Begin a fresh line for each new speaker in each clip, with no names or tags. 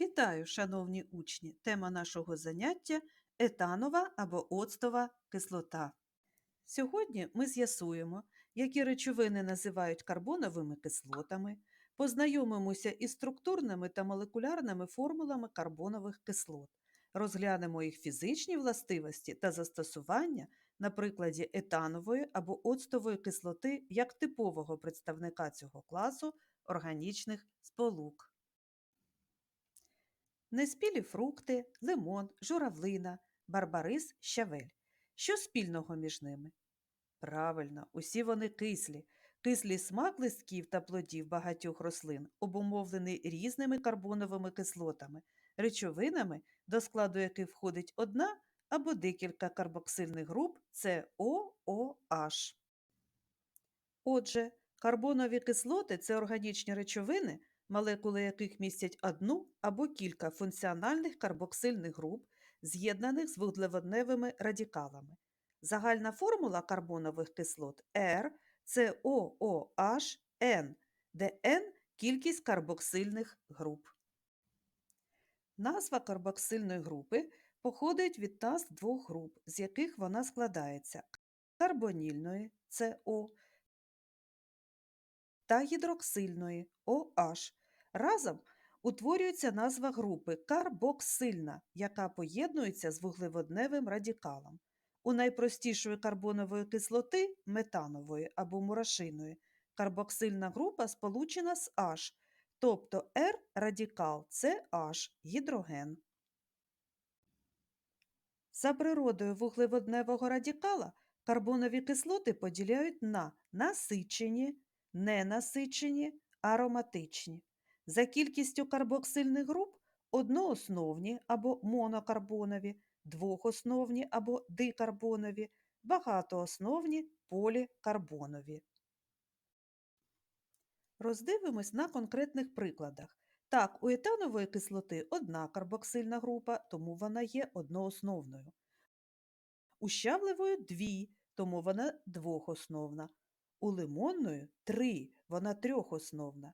Вітаю, шановні учні! Тема нашого заняття етанова або оцтова кислота. Сьогодні ми з'ясуємо, які речовини називають карбоновими кислотами, познайомимося із структурними та молекулярними формулами карбонових кислот, розглянемо їх фізичні властивості та застосування на прикладі етанової або оцтової кислоти як типового представника цього класу органічних сполук. Неспілі фрукти, лимон, журавлина, барбарис, щавель. Що спільного між ними? Правильно, усі вони кислі. Кислий смак листків та плодів багатьох рослин обумовлений різними карбоновими кислотами, речовинами, до складу яких входить одна або декілька карбоксильних груп COOH. Отже, карбонові кислоти це органічні речовини, молекули яких містять одну або кілька функціональних карбоксильних груп, з'єднаних з вуглеводневими радикалами. Загальна формула карбонових кислот R це OOHN, де N – кількість карбоксильних груп. Назва карбоксильної групи походить від назв двох груп, з яких вона складається карбонільної СО та гідроксильної OH. Разом утворюється назва групи карбоксильна, яка поєднується з вуглеводневим радикалом. У найпростішої карбонової кислоти метанової або мурашиної карбоксильна група сполучена з H, тобто R радикал це H гідроген. За природою вуглеводневого радикала карбонові кислоти поділяють на насичені, ненасичені, ароматичні. За кількістю карбоксильних груп одноосновні або монокарбонові, двохосновні або дикарбонові, багатоосновні полікарбонові. Роздивимось на конкретних прикладах. Так, у етанової кислоти одна карбоксильна група, тому вона є одноосновною. У щавлевої дві, тому вона двохосновна. У лимонної три, вона трьохосновна.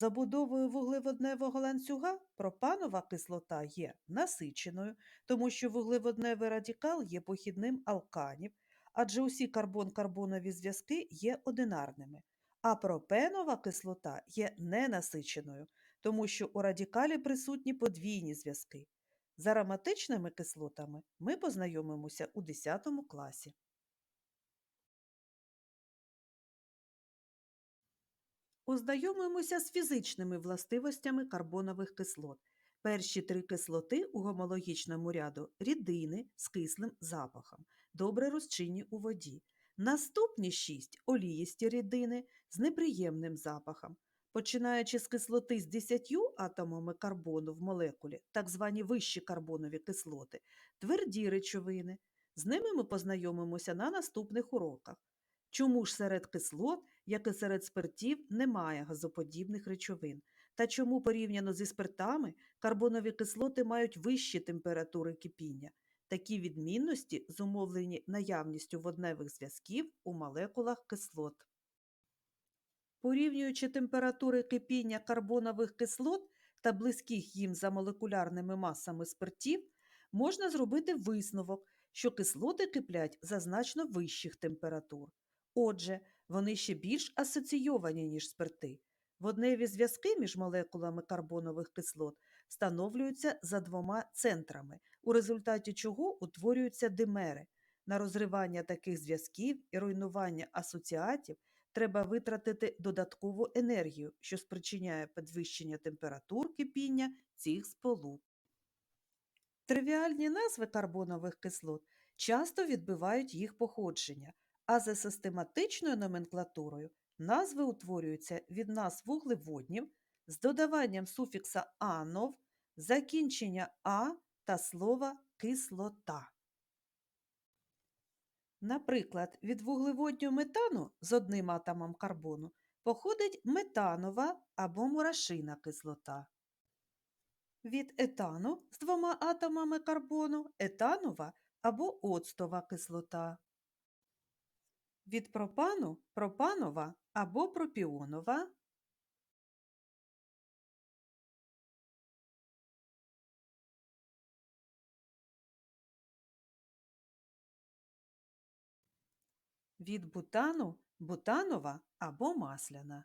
Забудовою вуглеводневого ланцюга пропанова кислота є насиченою, тому що вуглеводневий радикал є похідним алканів, адже усі карбон-карбонові зв'язки є одинарними, а пропенова кислота є ненасиченою, тому що у радикалі присутні подвійні зв'язки. З ароматичними кислотами ми познайомимося у 10 класі. Ознайомимося з фізичними властивостями карбонових кислот. Перші три кислоти у гомологічному ряду рідини з кислим запахом, добре розчинні у воді. Наступні шість оліїсті рідини з неприємним запахом. Починаючи з кислоти з 10 атомами карбону в молекулі, так звані вищі карбонові кислоти, тверді речовини. З ними ми познайомимося на наступних уроках. Чому ж серед кислот, як і серед спиртів, немає газоподібних речовин? Та чому порівняно зі спиртами карбонові кислоти мають вищі температури кипіння? Такі відмінності зумовлені наявністю водневих зв'язків у молекулах кислот. Порівнюючи температури кипіння карбонових кислот та близьких їм за молекулярними масами спиртів, можна зробити висновок, що кислоти киплять за значно вищих температур. Отже, вони ще більш асоційовані, ніж спирти. Водневі зв'язки між молекулами карбонових кислот встановлюються за двома центрами, у результаті чого утворюються димери. На розривання таких зв'язків і руйнування асоціатів треба витратити додаткову енергію, що спричиняє підвищення температур кипіння цих сполук. Тривіальні назви карбонових кислот часто відбивають їх походження, а за систематичною номенклатурою назви утворюються від назв вуглеводнів з додаванням суфікса анов, закінчення а та слова кислота. Наприклад, від вуглеводню метану з одним атомом карбону походить метанова або мурашина кислота. Від етану з двома атомами карбону етанова або оцтова кислота. Від пропану пропанова або пропіонова. Від бутану бутанова або масляна.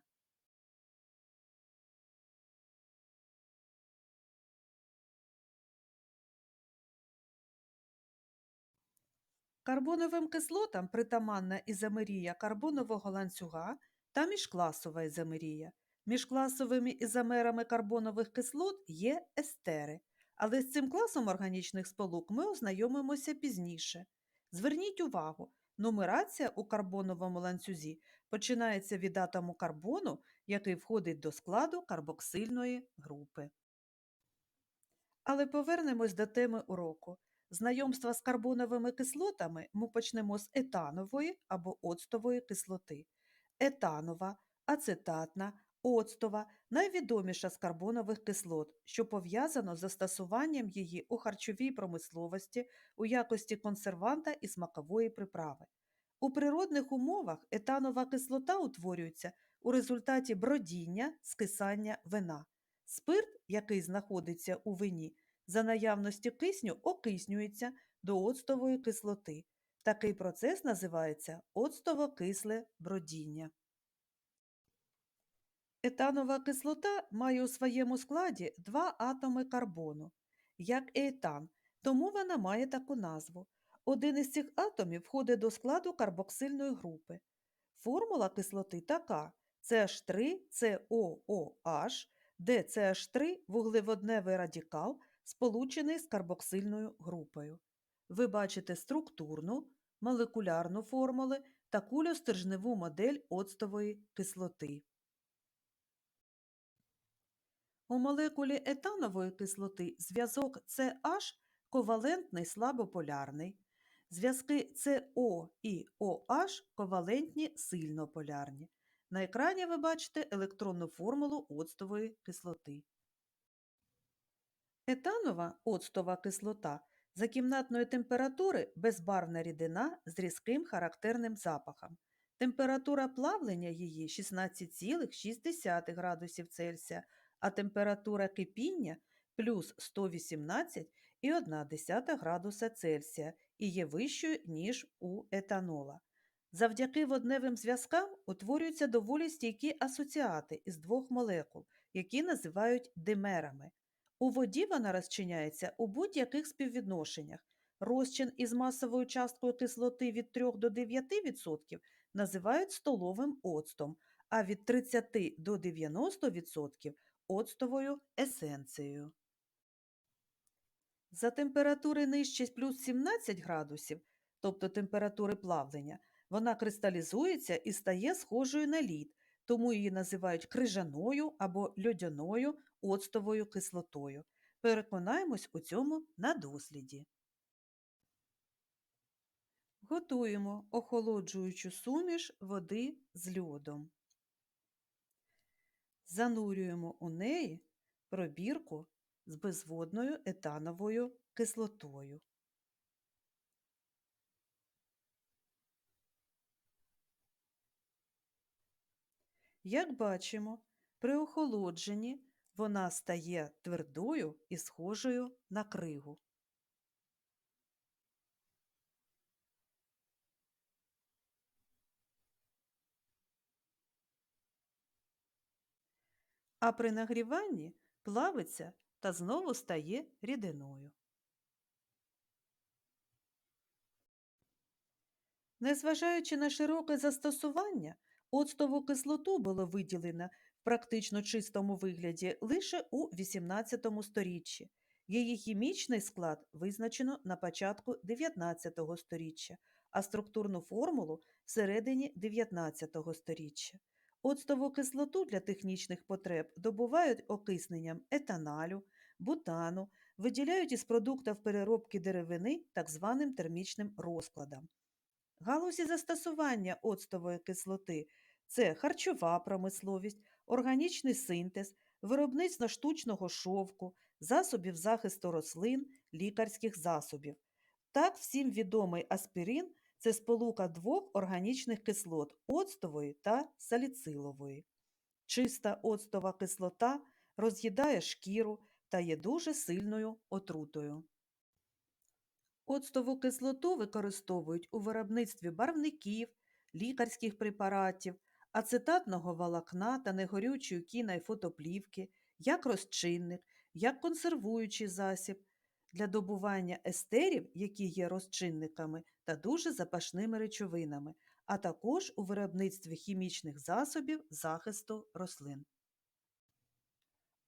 Карбоновим кислотам притаманна ізомерія карбонового ланцюга та міжкласова ізомерія. Між класовими ізомерами карбонових кислот є естери, але з цим класом органічних сполук ми ознайомимося пізніше. Зверніть увагу, нумерація у карбоновому ланцюзі починається від атому карбону, який входить до складу карбоксильної групи. Але повернемось до теми уроку. Знайомства з карбоновими кислотами ми почнемо з етанової або оцтової кислоти. Етанова, ацетатна, оцтова найвідоміша з карбонових кислот, що пов'язано з застосуванням її у харчовій промисловості у якості консерванта і смакової приправи. У природних умовах етанова кислота утворюється у результаті бродіння, скисання вина. Спирт, який знаходиться у вині, за наявності кисню окиснюється до оцтової кислоти. Такий процес називається оцтово-кисле бродіння. Етанова кислота має у своєму складі два атоми карбону, як етан, тому вона має таку назву. Один із цих атомів входить до складу карбоксильної групи. Формула кислоти така CH3 COOH, де CH3 вуглеводневий радикал сполучений з карбоксильною групою. Ви бачите структурну, молекулярну формули та кульостержневу модель оцтової кислоти. У молекулі етанової кислоти зв'язок CH ковалентний слабополярний, зв'язки CO і OH ковалентні сильнополярні. На екрані ви бачите електронну формулу оцтової кислоти. Етанова оцтова кислота за кімнатної температури безбарвна рідина з різким характерним запахом. Температура плавлення її 16,6 градусів Цельсія, а температура кипіння плюс 118,1 градуса Цельсія і є вищою, ніж у етанола. Завдяки водневим зв'язкам утворюються доволі стійкі асоціати із двох молекул, які називають димерами. У воді вона розчиняється у будь-яких співвідношеннях. Розчин із масовою часткою кислоти від 3 до 9% називають столовим оцтом, а від 30 до 90% оцтовою есенцією. За температури нижче плюс 17 градусів, тобто температури плавлення, вона кристалізується і стає схожою на лід, тому її називають крижаною або льодяною оцтовою кислотою. Переконаємось у цьому на досліді. Готуємо охолоджуючу суміш води з льодом. Занурюємо у неї пробірку з безводною етановою кислотою. Як бачимо, при охолодженні вона стає твердою і схожою на кригу. А при нагріванні плавиться та знову стає рідиною. Незважаючи на широке застосування, оцтову кислоту було виділено в практично чистому вигляді лише у XVIII сторіччі. Її хімічний склад визначено на початку 19 століття, а структурну формулу всередині 19 століття. Оцтову кислоту для технічних потреб добувають окисненням етаналю, бутану, виділяють із продуктів переробки деревини так званим термічним розкладом. Галузі застосування оцтової кислоти це харчова промисловість, органічний синтез, виробництво штучного шовку, засобів захисту рослин, лікарських засобів. Так всім відомий аспірин це сполука двох органічних кислот оцтової та саліцилової. Чиста оцтова кислота роз'їдає шкіру та є дуже сильною отрутою. Оцтову кислоту використовують у виробництві барвників, лікарських препаратів, ацетатного волокна та негорючої кіна й фотоплівки, як розчинник, як консервуючий засіб для добування естерів, які є розчинниками та дуже запашними речовинами, а також у виробництві хімічних засобів захисту рослин.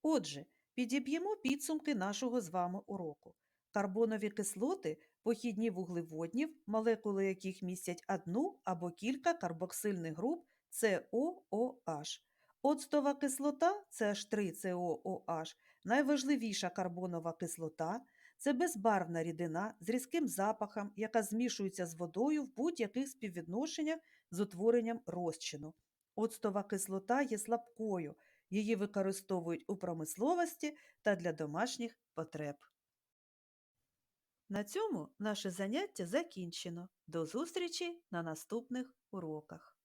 Отже, підіб'ємо підсумки нашого з вами уроку. Карбонові кислоти похідні вуглеводнів, молекули яких містять одну або кілька карбоксильних груп COOH. Оцтова кислота CH3COOH найважливіша карбонова кислота це безбарвна рідина з різким запахом, яка змішується з водою в будь-яких співвідношеннях з утворенням розчину. Оцтова кислота є слабкою, її використовують у промисловості та для домашніх потреб. На цьому наше заняття закінчено. До зустрічі на наступних уроках.